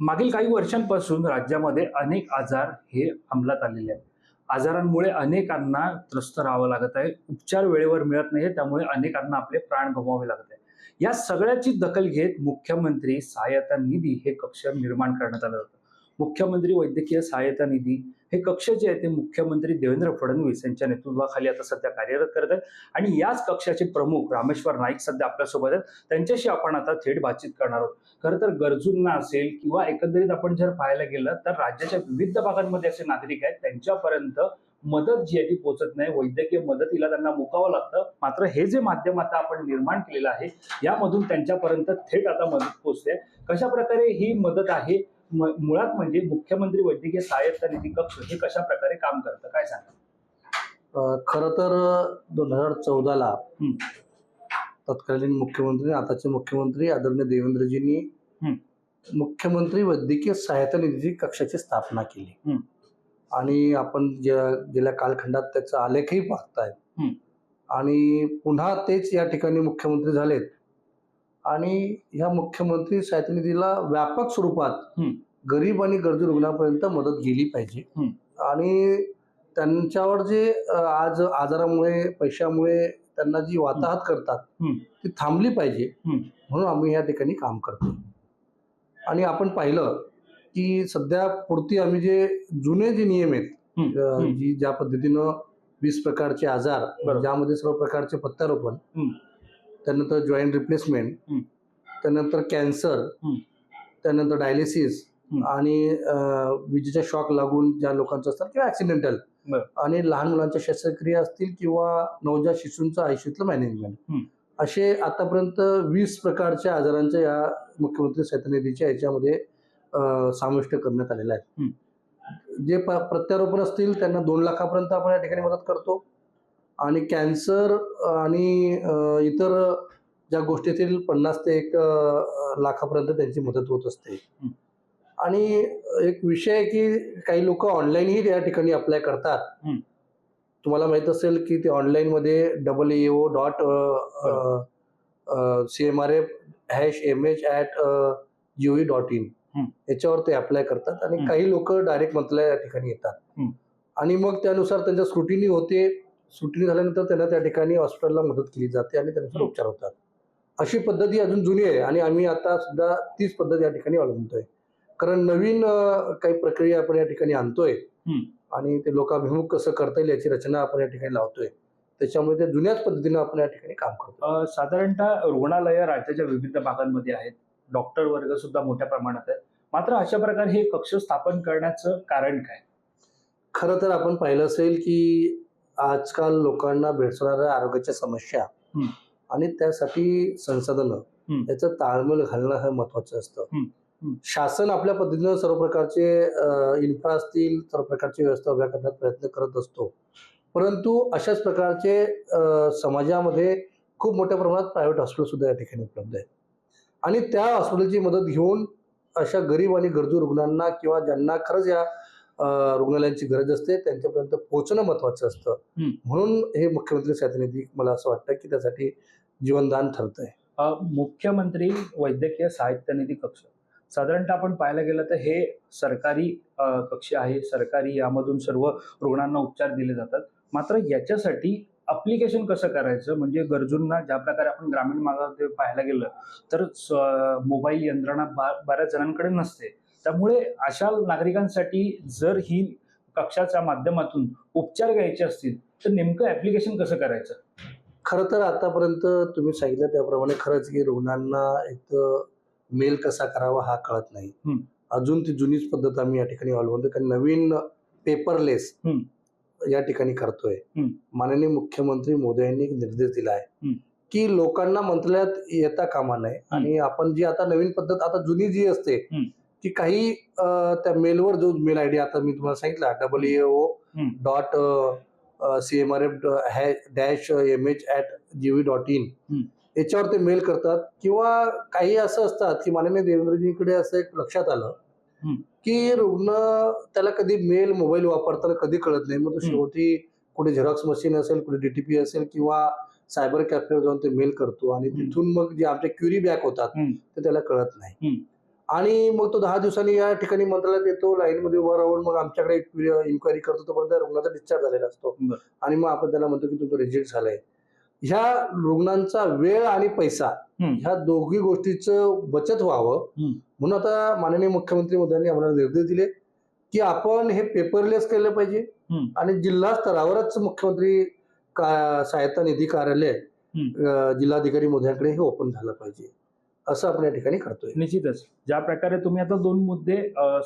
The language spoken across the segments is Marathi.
मागील काही वर्षांपासून राज्यामध्ये अनेक आजार हे अंमलात आलेले आहेत. आजारांमुळे अनेकांना त्रस्त राहावं लागत आहे. उपचार वेळेवर मिळत नाही त्यामुळे अनेकांना आपले प्राण गमवावे लागत आहे. या सगळ्याची दखल घेत मुख्यमंत्री सहाय्यता निधी हे कक्ष निर्माण करण्यात आलं होतं. मुख्यमंत्री वैद्यकीय सहायता निधी हे कक्ष जे आहे ते मुख्यमंत्री देवेंद्र फडणवीस यांच्या नेतृत्वाखाली आता सध्या कार्यरत करत आहेत. आणि याच कक्षाचे प्रमुख रामेश्वर नाईक सध्या आपल्यासोबत आहेत. त्यांच्याशी आपण आता थेट बातचीत करणार आहोत. खरं तर गरजूंना असेल किंवा एकंदरीत आपण जर पाहायला गेलं तर राज्याच्या विविध भागांमध्ये असे नागरिक आहेत. त्यांच्यापर्यंत मदत जी आहे ती पोहोचत नाही. वैद्यकीय मदतीला त्यांना मुकावं लागतं. मात्र हे जे माध्यम आता आपण निर्माण केलेलं आहे यामधून त्यांच्यापर्यंत थेट आता मदत पोहोचते. कशा प्रकारे ही मदत आहे? मुळात म्हणजे मुख्यमंत्री वैद्यकीय सहाय्यता निधी कक्ष हे कशा प्रकारे काम करतं काय सांगा खरं तर दोन हजार चौदाला. तत्कालीन मुख्यमंत्री आताचे मुख्यमंत्री आदरणीय देवेंद्रजींनी. मुख्यमंत्री वैद्यकीय सहायता निधीची कक्षाची स्थापना केली. आणि आपण ज्या गेल्या कालखंडात त्याचा आलेखही पाहताय. आणि पुन्हा तेच या ठिकाणी मुख्यमंत्री झालेत आणि ह्या मुख्यमंत्री सहायता निधीला व्यापक स्वरूपात. गरीब आणि गरजू रुग्णांपर्यंत मदत गेली पाहिजे. आणि त्यांच्यावर जे आज आजारामुळे पैशामुळे त्यांना जी वाताहत करतात. ती थांबली पाहिजे. म्हणून आम्ही या ठिकाणी काम करतो आणि आपण पाहिलं की सध्या पुरती आम्ही जे जुने जे नियम आहेत. जी ज्या पद्धतीनं वीस प्रकारचे आजार. ज्यामध्ये सर्व प्रकारचे प्रत्यारोपण हं. त्यानंतर जॉईंट रिप्लेसमेंट. त्यानंतर कॅन्सर. त्यानंतर डायलिसिस. आणि विजेचा शॉक लागून ज्या लोकांचं असतात किंवा ऍक्सिडेंटल. आणि लहान मुलांच्या शस्त्रक्रिया असतील किंवा नवजात शिशूंचं आयुष्यातलं मॅनेजमेंट. असे आतापर्यंत वीस प्रकारच्या आजारांच्या या मुख्यमंत्री सहायता निधीच्या याच्यामध्ये समाविष्ट करण्यात आलेला आहे. जे प प्रत्यारोपण असतील त्यांना दोन लाखापर्यंत आपण या ठिकाणी मदत करतो. आणि कॅन्सर आणि इतर ज्या गोष्टीतील पन्नास ते एक लाखापर्यंत त्यांची मदत होत असते. आणि एक विषय आहे की काही लोक ऑनलाईनही या ठिकाणी अप्लाय करतात. तुम्हाला माहीत असेल की ते ऑनलाईनमध्ये double A O dot C M R F hash M H at G dot in. याच्यावर ते अप्लाय करतात आणि. काही लोक डायरेक्ट मंत्रालय या ठिकाणी येतात. आणि मग त्यानुसार त्यांच्या स्क्रुटिनी होते स्क्रुटिनी झाल्यानंतर त्यांना त्या ठिकाणी हॉस्पिटलला मदत केली जाते आणि त्यानुसार हं. उपचार होतात अशी पद्धती अजून जुनी आहे आणि आम्ही आता सुद्धा तीच पद्धत या ठिकाणी अवलंबतोय कारण नवीन काही प्रक्रिया आपण या ठिकाणी आणतोय. आणि ते लोकाभिमुख कसं करता येईल याची रचना आपण या ठिकाणी लावतोय त्याच्यामुळे त्या जुन्याच पद्धतीनं आपण या ठिकाणी काम करतो साधारणतः रुग्णालयं राज्याच्या विविध भागांमध्ये आहेत डॉक्टर वर्ग सुद्धा मोठ्या प्रमाणात आहेत मात्र अशा प्रकारे हे कक्ष स्थापन करण्याचं कारण काय खरं तर आपण पाहिलं असेल की आजकाल लोकांना भेडसावणाऱ्या आरोग्याच्या समस्या. आणि त्यासाठी संसाधनं. याचं ताळमेळ घालणं हे महत्वाचं असतं. शासन आपल्या पद्धतीनं सर्व प्रकारचे इन्फ्रा असतील सर्व प्रकारची व्यवस्था उभ्या करण्याचा प्रयत्न करत असतो. परंतु अशाच प्रकारचे समाजामध्ये खूप मोठ्या प्रमाणात प्रायव्हेट हॉस्पिटल सुद्धा या ठिकाणी उपलब्ध आहेत. आणि त्या हॉस्पिटलची मदत घेऊन अशा गरीब आणि गरजू रुग्णांना किंवा ज्यांना खरंच या रुग्णालयांची गरज असते त्यांच्यापर्यंत पोहोचणं महत्वाचं असतं. म्हणून हे मुख्यमंत्री सहायता निधी मला असं वाटतं की त्यासाठी जीवनदान ठरत आहे मुख्यमंत्री वैद्यकीय साहित्य निधी कक्ष. साधारणतः आपण पाहायला गेलं तर हे सरकारी कक्ष आहे. सरकारी यामधून सर्व रुग्णांना उपचार दिले जातात. मात्र याच्यासाठी अप्लिकेशन कसं करायचं? म्हणजे गरजूंना ज्या प्रकारे आपण ग्रामीण भागात पाहायला गेलं तर स- मोबाईल यंत्रणा बा- बऱ्याच जणांकडे नसते. त्यामुळे अशा नागरिकांसाठी जर ही कक्षाच्या माध्यमातून उपचार घ्यायचे असतील तर नेमकं ऍप्लिकेशन कसं करायचं? खरं तर आतापर्यंत तुम्ही सांगितलं त्याप्रमाणे खरंच की रुग्णांना एक मेल कसा करावा हा कळत नाही. अजून ती जुनीच पद्धत आम्ही या ठिकाणी अवलंबतो कारण नवीन पेपरलेस. या ठिकाणी करतोय हं. माननीय मुख्यमंत्री मोदी यांनी एक निर्देश दिला आहे. की लोकांना मंत्रालयात येता कामा नये आणि आपण जी आता नवीन पद्धत आता जुनी जी असते. की काही त्या मेलवर जो मेल आयडी आता मी तुम्हाला सांगितला double A O. Dot C M R F dash M H at G V dot in. याच्यावर ते मेल करतात किंवा काही असं असतात की माननीय देवेंद्रजींकडे असं एक लक्षात आलं. की रुग्ण त्याला कधी मेल मोबाईल वापरताना कधी कळत नाही मग तो. शेवटी कुठे झेरॉक्स मशीन असेल कुठे डीटीपी असेल किंवा सायबर कॅफेवर जाऊन ते मेल करतो आणि. तिथून मग जे आमच्या क्युरी बॅक होतात. ते त्याला कळत नाही. आणि मग तो दहा दिवसांनी या ठिकाणी मंत्रालयात येतो लाईनमध्ये उभा राहून मग आमच्याकडे इन्क्वायरी करतो तोपर्यंत रुग्णाचा डिस्चार्ज झालेला असतो. आणि मग आपण त्याला म्हणतो की तुमचं रिजेक्ट झालंय ह्या रुग्णांचा वेळ आणि पैसा. ह्या दोघी गोष्टीचं बचत व्हावं. म्हणून आता माननीय मुख्यमंत्री मोदयांनी आम्हाला निर्देश दिले की आपण हे पेपरलेस केलं पाहिजे. आणि जिल्हा स्तरावरच मुख्यमंत्री का सहायता निधी कार्यालय जिल्हाधिकारी मोदयांकडे हे ओपन झालं पाहिजे असं आपण या ठिकाणी करतोय. निश्चितच. ज्या प्रकारे तुम्ही आता दोन मुद्दे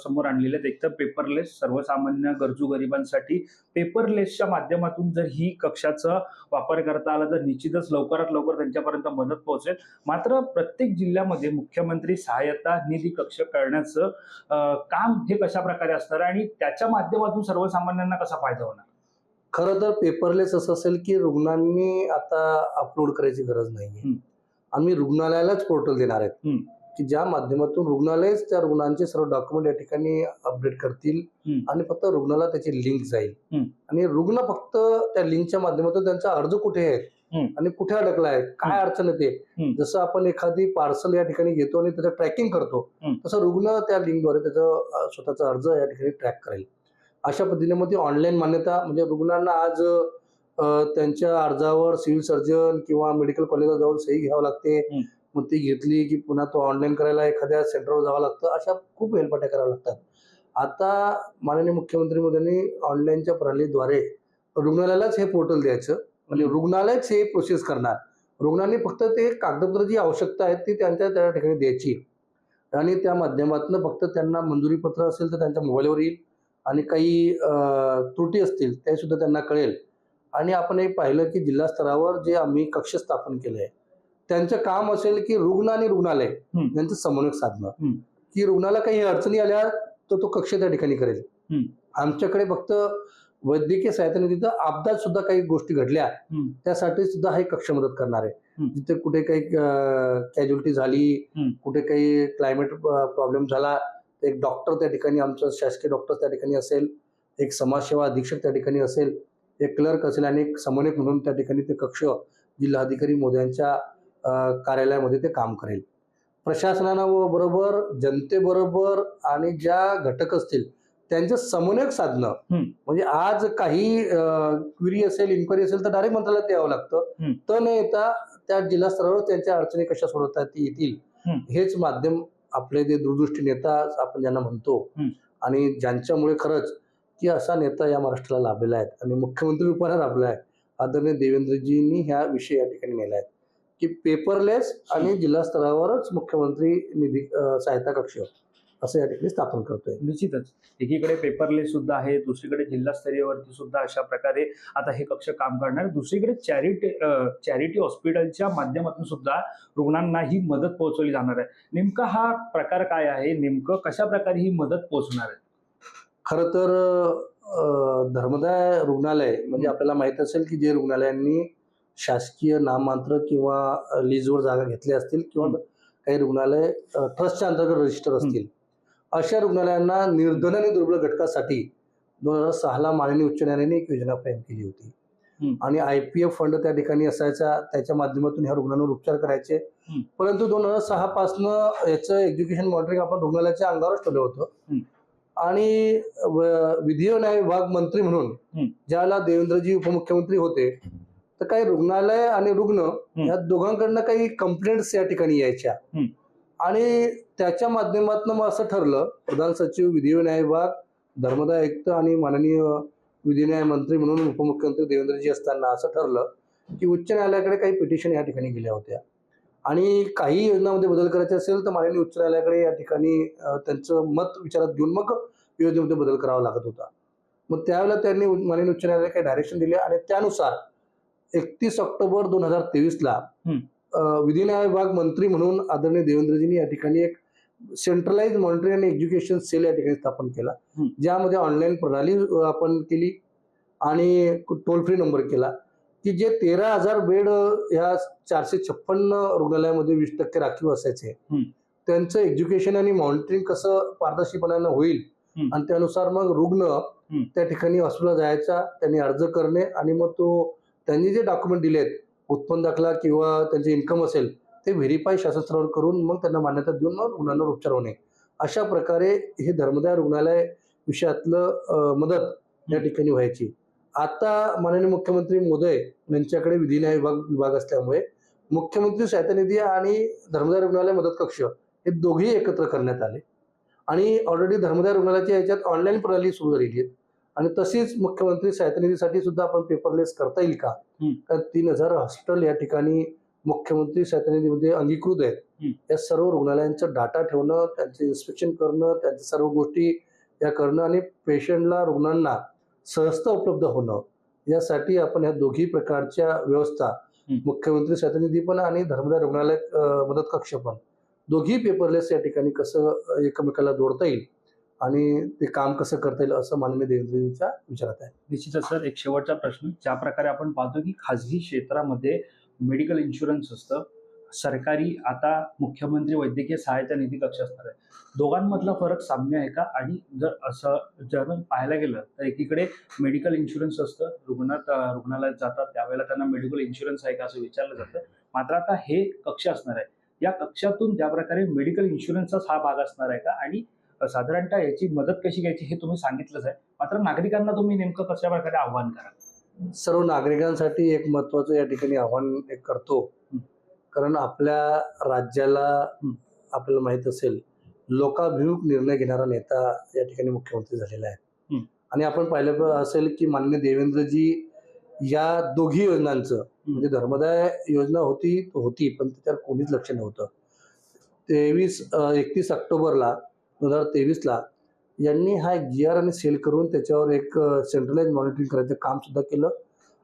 समोर आणलेले आहेत. एक तर पेपरलेस सर्वसामान्य गरजू गरिबांसाठी पेपरलेसच्या माध्यमातून जर ही कक्षाचा वापर करता आला तर निश्चितच लवकरात लवकर त्यांच्यापर्यंत मदत पोहोचेल. मात्र प्रत्येक जिल्ह्यामध्ये मुख्यमंत्री सहाय्यता निधी कक्ष करण्याचं काम हे कशा प्रकारे असणार आणि त्याच्या माध्यमातून सर्वसामान्यांना कसा फायदा होणार? खरं तर पेपरलेस असं असेल की रुग्णांनी आता अपलोड करायची गरज हम्म. आम्ही रुग्णालयालाच पोर्टल देणार आहेत. की ज्या माध्यमातून रुग्णालयच त्या रुग्णांचे सर्व डॉक्युमेंट या ठिकाणी अपडेट करतील. आणि फक्त रुग्णाला त्याची लिंक जाईल. आणि रुग्ण फक्त त्या लिंकच्या माध्यमातून त्यांचा अर्ज कुठे आहे. आणि कुठे अडकला आहे काय. अडचण येते. जसं आपण एखादी पार्सल या ठिकाणी घेतो आणि त्याचं ट्रॅकिंग करतो. तसं रुग्ण त्या लिंकद्वारे त्याचं स्वतःचा अर्ज या ठिकाणी ट्रॅक करेल अशा पद्धतीने मग ती ऑनलाईन मान्यता म्हणजे रुग्णांना आज त्यांच्या अर्जावर सिव्हिल सर्जन किंवा मेडिकल कॉलेजला जाऊन सही घ्यावं लागते. मग ती घेतली की पुन्हा तो ऑनलाईन करायला एखाद्या सेंटरवर जावं लागतं. अशा खूप हेलपाट्या कराव्या लागतात. आता माननीय मुख्यमंत्री मोदयांनी ऑनलाईनच्या प्रणालीद्वारे रुग्णालयालाच हे पोर्टल द्यायचं. म्हणजे रुग्णालयच हे प्रोसेस करणार. रुग्णांनी फक्त ते कागदपत्र जी आवश्यकता आहेत ती त्यांच्या त्या ठिकाणी द्यायची. आणि त्या माध्यमातून फक्त त्यांना मंजुरी पत्र असेल तर त्यांच्या मोबाईलवर येईल. आणि काही त्रुटी असतील ते सुद्धा त्यांना कळेल. आणि आपण हे पाहिलं की जिल्हा स्तरावर जे आम्ही कक्ष स्थापन केले आहे त्यांचं काम असेल की रुग्ण आणि रुग्णालय. यांचं समन्वय साधणं. की रुग्णाला काही अडचणी आल्या तर तो कक्ष त्या ठिकाणी करेल. आमच्याकडे फक्त वैद्यकीय सहायता निधीचं अपघात सुद्धा काही गोष्टी घडल्या. त्यासाठी सुद्धा हे कक्ष मदत करणार आहे. जिथे कुठे काही कॅज्युलिटी झाली. कुठे काही क्लायमेट प्रॉब्लेम झाला एक डॉक्टर त्या ठिकाणी आमचं शासकीय डॉक्टर त्या ठिकाणी असेल एक समाजसेवा अधीक्षक त्या ठिकाणी असेल एक क्लर्क असेल आणि एक समन्वयक म्हणून त्या ठिकाणी ते कक्ष जिल्हाधिकारी मोदयांच्या कार्यालयामध्ये ते काम करेल प्रशासनानं व बरोबर जनतेबरोबर आणि ज्या घटक असतील त्यांचं समन्वयक साधणं. म्हणजे आज काही क्वेरी असेल इन्क्वायरी असेल तर डायरेक्ट मंत्रालयात यावं लागतं. तर न येता त्या जिल्हा स्तरावर त्यांच्या अडचणी कशा सोडवता ती येतील. हेच माध्यम आपले जे दूरदृष्टी नेता आपण ज्यांना म्हणतो. आणि ज्यांच्यामुळे खरंच की असा नेता या महाराष्ट्राला लाभलेला आहे आणि मुख्यमंत्री रूपाने लाभला आहे. आदरणीय देवेंद्रजींनी ह्या विषय या ठिकाणी नेला आहे. की पेपरलेस आणि जिल्हा स्तरावरच मुख्यमंत्री निधी सहायता कक्ष असं या ठिकाणी स्थापन करतोय. निश्चितच. एकीकडे पेपरलेस सुद्धा आहे दुसरीकडे जिल्हास्तरीयवरती सुद्धा अशा प्रकारे आता हे कक्ष काम करणार. दुसरीकडे चॅरिटी चॅरिटी हॉस्पिटलच्या माध्यमातून सुद्धा रुग्णांना ही मदत पोहोचवली जाणार आहे. नेमका हा प्रकार काय आहे? नेमकं कशा प्रकारे ही मदत पोहोचणार आहे? खरं तर धर्मदाय रुग्णालय म्हणजे. आपल्याला माहीत असेल की जे रुग्णालयांनी शासकीय नाममात्र किंवा लीजवर जागा घेतल्या असतील किंवा. काही रुग्णालय ट्रस्टच्या अंतर्गत रजिस्टर असतील अशा रुग्णालयांना निर्धन आणि दुर्बळ घटकासाठी दोन हजार सहाला माननीय उच्च न्यायालयाने एक योजना फ्रेम केली होती. आणि आय पी एफ फंड त्या ठिकाणी असायचा त्याच्या माध्यमातून ह्या रुग्णांवर उपचार करायचे. परंतु दोन हजार सहा पासनं याचं एक्झिक्युशन मॉनिटरिंग आपण रुग्णालयाच्या अंगावरच ठेवलं होतं. आणि विधी न्याय विभाग मंत्री म्हणून. ज्यावेळेला देवेंद्रजी उपमुख्यमंत्री होते तर काही रुग्णालय आणि रुग्ण या दोघांकडनं काही कंप्लेंट्स या ठिकाणी यायच्या. आणि त्याच्या माध्यमातून मग असं ठरलं प्रधान सचिव विधी न्याय विभाग धर्मदाय आयुक्त आणि माननीय विधी न्याय मंत्री म्हणून उपमुख्यमंत्री देवेंद्रजी असताना असं ठरलं की उच्च न्यायालयाकडे काही पिटिशन या ठिकाणी गेल्या होत्या आणि काही योजनामध्ये बदल करायचे असेल तर माननीय उच्च न्यायालयाकडे या ठिकाणी त्यांचं मत विचारात घेऊन मग योजनेमध्ये बदल करावा लागत होता मग त्यावेळेला त्यांनी माननीय उच्च न्यायालयाला काही डायरेक्शन दिले आणि त्यानुसार एकतीस ऑक्टोबर दोन हजार तेवीसला हं. विधी न्याय विभाग मंत्री म्हणून आदरणीय देवेंद्रजींनी या ठिकाणी एक सेंट्रलाइज मॉनिटरिंग आणि एज्युकेशन सेल या ठिकाणी स्थापन केला. ज्यामध्ये ऑनलाईन प्रणाली आपण केली आणि टोल फ्री नंबर केला की जे तेरा हजार बेड ह्या चारशे छप्पन्न रुग्णालयामध्ये वीस टक्के राखीव असायचे. त्यांचं एज्युकेशन आणि मॉनिटरिंग कसं पारदर्शीपणानं होईल. आणि त्यानुसार मग रुग्ण त्या ठिकाणी हॉस्पिटलला जायचा त्यांनी अर्ज करणे आणि मग तो त्यांनी जे डॉक्युमेंट दिलेत उत्पन्न दाखला किंवा त्यांचे इन्कम असेल ते व्हेरीफाय शासनस्तरावर करून मग त्यांना मान्यता देऊन मग रुग्णांवर उपचार होणे. अशा प्रकारे हे धर्मदाय रुग्णालय विषयातलं मदत या ठिकाणी व्हायची. आता माननीय मुख्यमंत्री मोदय यांच्याकडे विधी न्याय विभाग विभाग असल्यामुळे मुख्यमंत्री सहायता निधी आणि धर्मदाय रुग्णालय मदत कक्ष हे दोघेही एकत्र करण्यात आले आणि ऑलरेडी धर्मदाय रुग्णालयाच्या याच्यात ऑनलाईन प्रणाली सुरू झालेली आहे आणि तशीच मुख्यमंत्री सहायता निधीसाठी सुद्धा आपण पेपरलेस करता येईल का. तर तीन हजार हॉस्पिटल या ठिकाणी मुख्यमंत्री सहायता निधीमध्ये अंगीकृत आहेत. या सर्व रुग्णालयांचा डाटा ठेवणं त्यांचे इन्स्पेक्शन करणं त्यांच्या सर्व गोष्टी या करणं आणि पेशंटला रुग्णांना सहजता उपलब्ध होणं यासाठी आपण या दोघी प्रकारच्या व्यवस्था. मुख्यमंत्री सहायता निधी पण आणि धर्मदाय रुग्णालय मदत कक्ष पण. दोघी पेपरलेस या ठिकाणी कसं एकमेकाला जोडता येईल आणि ते काम कसं करता येईल असं माननीय देवेंद्रजींच्या विचारात आहे. निश्चितच सर. एक शेवटचा प्रश्न. ज्या प्रकारे आपण पाहतो की खाजगी क्षेत्रामध्ये मेडिकल इन्शुरन्स असतं सरकारी आता मुख्यमंत्री वैद्यकीय सहायता निधी कक्ष असणार आहे. दोघांमधला फरक साम्य आहे का? आणि जर असं जर पाहायला गेलं तर एकीकडे मेडिकल इन्शुरन्स असतं रुग्णात रुग्णालयात जातात त्यावेळेला त्यांना मेडिकल इन्शुरन्स आहे का असं विचारलं जातं. मात्र आता हे कक्ष असणार आहे. या कक्षातून ज्या प्रकारे मेडिकल इन्शुरन्सचाच हा भाग असणार आहे का? आणि साधारणतः याची मदत कशी घ्यायची हे तुम्ही सांगितलंच आहे. मात्र नागरिकांना तुम्ही नेमकं कशा प्रकारे आव्हान कराल? सर्व नागरिकांसाठी एक महत्वाचं या ठिकाणी आव्हान एक करतो. कारण आपल्या राज्याला. आपल्याला माहीत असेल लोकाभिमुख निर्णय घेणारा नेता या ठिकाणी मुख्यमंत्री झालेला आहे. आणि आपण पाहिलं असेल की माननीय देवेंद्रजी या दोघी योजनांचं म्हणजे धर्मदाय योजना होती होती पण त्याच्यावर कोणीच लक्ष नव्हतं तेवीस एकतीस ऑक्टोबरला दोन हजार तेवीसला यांनी हा जी आर आणि सेल करून त्याच्यावर एक सेंट्रलाइज मॉनिटरिंग करायचं काम सुद्धा केलं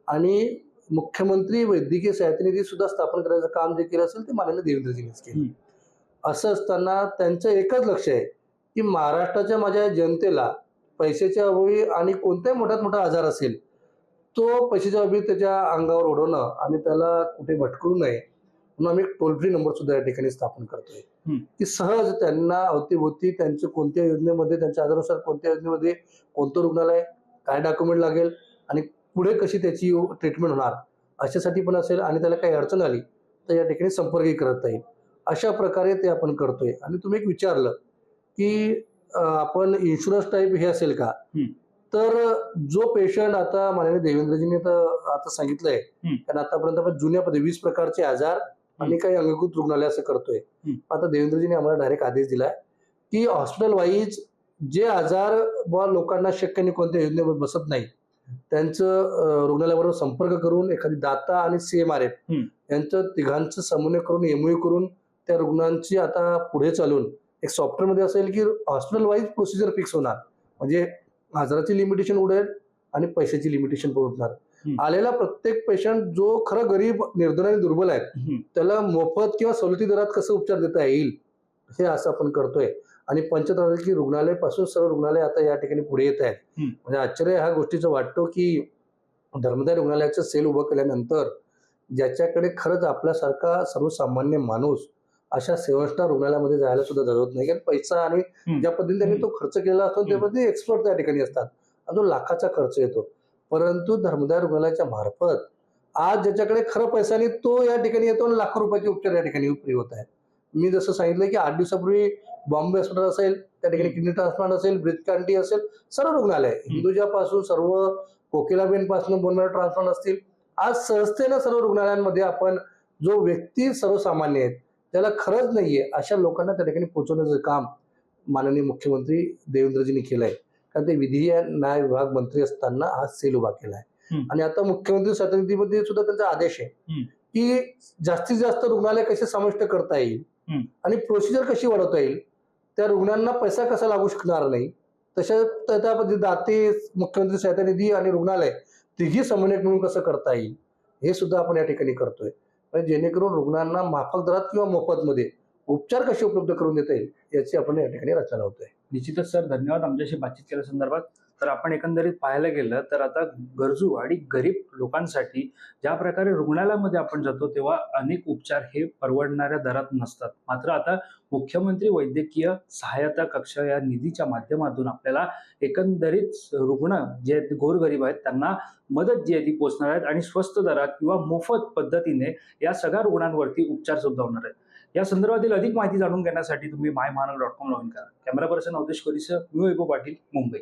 आणि मुख्यमंत्री वैद्यकीय सहायता निधी सुद्धा स्थापन करायचं काम जे केलं असेल ते माननीय देवेंद्रजींनीच केलं. असं असताना त्यांचं एकच लक्ष आहे की महाराष्ट्राच्या माझ्या जनतेला पैशाच्या अभावी आणि कोणत्याही मोठ्यात मोठा आजार असेल तो पैशाच्या अभावी त्याच्या अंगावर ओढवणं आणि त्याला कुठे भटकू नये म्हणून आम्ही एक टोल फ्री नंबर सुद्धा या ठिकाणी स्थापन करतोय. की सहज त्यांना अवतीभोवती त्यांच्या कोणत्या योजनेमध्ये त्यांच्या आजारानुसार कोणत्या योजनेमध्ये कोणतं रुग्णालय काय डॉक्युमेंट लागेल आणि पुढे कशी त्याची ट्रीटमेंट होणार अशासाठी पण असेल आणि त्याला काही अडचण आली तर या ठिकाणी संपर्कही करता येईल अशा प्रकारे ते आपण करतोय आणि तुम्ही एक विचारलं की आपण इन्शुरन्स टाईप हे असेल का. तर जो पेशंट आता माननीय देवेंद्रजींनी आता सांगितलंय. कारण आतापर्यंत आपण जुन्या पद्धती वीस प्रकारचे आजार आणि काही अंगीकृत रुग्णालय असं करतोय. आता देवेंद्रजींनी आम्हाला डायरेक्ट आदेश दिलाय की हॉस्पिटल वाईज जे आजार व लोकांना शक्य नाही कोणत्या योजनेवर बसत नाही त्यांचं रुग्णालयाबरोबर संपर्क करून एखादी दाता आणि सी एम आर एफ हम्म. यांचं तिघांचं समन्वय करून एमओयू करून त्या रुग्णांची आता पुढे चालून एक सॉफ्टवेअरमध्ये असेल की हॉस्पिटल वाईज प्रोसिजर फिक्स होणार म्हणजे आजाराची लिमिटेशन उडेल आणि पैशाची लिमिटेशन पण उठणार. आलेला प्रत्येक पेशंट जो खरा गरीब निर्धन आणि दुर्बल हम्म. त्याला मोफत किंवा सवलती दरात कसं उपचार देता येईल हे असं आपण करतोय आणि पंचतारांकी रुग्णालयपासून सर्व रुग्णालय आता या ठिकाणी पुढे येत आहेत. म्हणजे आश्चर्य ह्या गोष्टीचं वाटतो की धर्मदाय रुग्णालयाचं सेल उभं केल्यानंतर ज्याच्याकडे खरंच आपल्यासारखा सर्वसामान्य माणूस अशा सेवन स्टार रुग्णालयामध्ये जायला सुद्धा जरूरत नाही कारण पैसा आणि. ज्या पद्धतीने त्यांनी तो खर्च केलेला असतो. त्यामध्ये एक्सपर्ट त्या ठिकाणी असतात आणि तो लाखाचा खर्च येतो परंतु धर्मदाय रुग्णालयाच्या मार्फत आज ज्याच्याकडे खरं पैसा नाही तो या ठिकाणी येतो आणि लाखो रुपयाचे उपचार या ठिकाणी फ्री होत आहेत मी जसं सांगितलं की आठ दिवसापूर्वी बॉम्बे हॉस्पिटल असेल त्या ठिकाणी किडनी ट्रान्सप्लांट असेल ब्रिज कॅन्टी असेल सर्व रुग्णालय हिंदुजापासून सर्व कोकिलाबेन पासून बोनमॅरो ट्रान्सप्लांट असतील आज सहजतेनं सर्व रुग्णालयांमध्ये आपण जो व्यक्ती सर्वसामान्य आहेत त्याला खरंच नाहीये अशा लोकांना त्या ठिकाणी पोहोचवण्याचं काम माननीय मुख्यमंत्री देवेंद्रजींनी केलंय कारण ते विधी न्याय विभाग मंत्री असताना हा सेल उभा केलाय हम्म. आणि आता मुख्यमंत्री स्वातंत्र्यमध्ये सुद्धा त्यांचा आदेश आहे. की जास्तीत जास्त रुग्णालय कसे समाविष्ट करता येईल. आणि प्रोसिजर कशी वाढवता येईल? त्या रुग्णांना पैसा कसा लागू शकणार नाही? तशा त्या पद्धती दाते मुख्यमंत्री सहायता निधी आणि रुग्णालय तिघी समन्वय मिळून कसं करता येईल? हे सुद्धा आपण या ठिकाणी करतोय. म्हणजे जेणेकरून रुग्णांना माफक दरात किंवा मोफतमध्ये उपचार कसे उपलब्ध करून देता येईल याची आपण या ठिकाणी रचना लावतोय निश्चितच सर. धन्यवाद. आमच्याशी बातचीत केल्या संदर्भात तर आपण एकंदरीत पाहायला गेलं तर आता गरजू आणि गरीब लोकांसाठी ज्या प्रकारे रुग्णालयामध्ये आपण जातो तेव्हा अनेक उपचार हे परवडणाऱ्या दरात नसतात. मात्र आता मुख्यमंत्री वैद्यकीय सहायता कक्ष या निधीच्या माध्यमातून आपल्याला एकंदरीत रुग्ण जे आहेत गोरगरीब आहेत त्यांना मदत जी आहे ती पोचणार आहेत आणि स्वस्त दरात किंवा मोफत पद्धतीने या सगळ्या रुग्णांवरती उपचार सुद्धा होणार आहेत. या संदर्भातील अधिक माहिती जाणून घेण्यासाठी तुम्ही my Mahanagar dot com log in करा. कॅमेरा पर्सन अवधेश कोरीसह मी वैभव पाटील मुंबई.